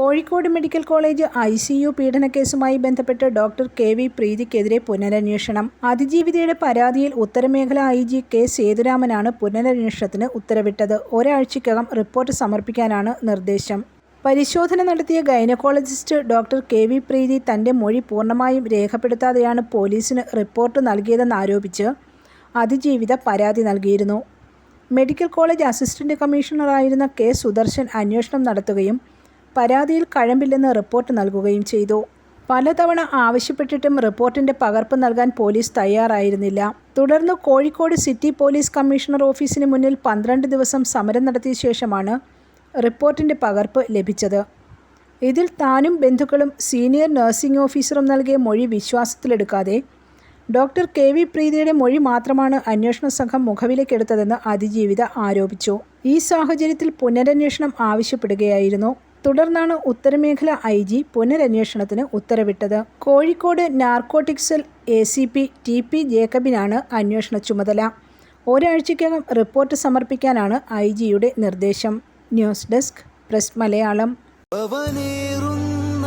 Kozhikode medical college I C U പീഡനക്കേസുമായി ബന്ധപ്പെട്ട് doctor K V പ്രീതിക്കെതിരെ പുനരന്വേഷണം. അതിജീവിതയുടെ പരാതിയിൽ ഉത്തരമേഖല ഐ ജി കെ സേതുരാമനാണ് പുനരന്വേഷണത്തിന് ഉത്തരവിട്ടത്. ഒരാഴ്ചയ്ക്കകം റിപ്പോർട്ട് സമർപ്പിക്കാനാണ് നിർദ്ദേശം. പരിശോധന നടത്തിയ gynaecologist doctor K V Preethi തന്റെ മൊഴി പൂർണമായും രേഖപ്പെടുത്താതെയാണ് പോലീസിന് റിപ്പോർട്ട് നൽകിയതെന്നാരോപിച്ച് അതിജീവിത പരാതി നൽകിയിരുന്നു. മെഡിക്കൽ കോളേജ് അസിസ്റ്റന്റ് കമ്മീഷണറായിരുന്ന കെ സുദർശൻ അന്വേഷണം നടത്തുകയും പരാതിയിൽ കഴമ്പില്ലെന്ന് റിപ്പോർട്ട് നൽകുകയും ചെയ്തു. പലതവണ ആവശ്യപ്പെട്ടിട്ടും റിപ്പോർട്ടിന്റെ പകർപ്പ് നൽകാൻ പോലീസ് തയ്യാറായിരുന്നില്ല. തുടർന്ന് കോഴിക്കോട് സിറ്റി പോലീസ് കമ്മീഷണർ ഓഫീസിന് മുന്നിൽ പന്ത്രണ്ട് ദിവസം സമരം നടത്തിയ ശേഷമാണ് റിപ്പോർട്ടിന്റെ പകർപ്പ് ലഭിച്ചത്. ഇതിൽ താനും ബന്ധുക്കളും സീനിയർ നഴ്സിംഗ് ഓഫീസറും നൽകിയ മൊഴി വിശ്വാസത്തിലെടുക്കാതെ ഡോക്ടർ കെ. വി. പ്രീതിയുടെ മൊഴി മാത്രമാണ് അന്വേഷണ സംഘം മുഖവിലേക്കെടുത്തതെന്ന് അതിജീവിത ആരോപിച്ചു. ഈ സാഹചര്യത്തിൽ പുനരന്വേഷണം ആവശ്യപ്പെടുകയായിരുന്നു. തുടർന്നാണ് ഉത്തരമേഖല ഐ ജി പുനരന്വേഷണത്തിന് ഉത്തരവിട്ടത്. Kozhikode നാർക്കോട്ടിക്സിൽ A C P T P ജേക്കബിനാണ് അന്വേഷണ ചുമതല. ഒരാഴ്ചയ്ക്കകം റിപ്പോർട്ട് സമർപ്പിക്കാനാണ് ഐ ജിയുടെ നിർദ്ദേശം. News desk press Malayalam. അവനേറുന്ന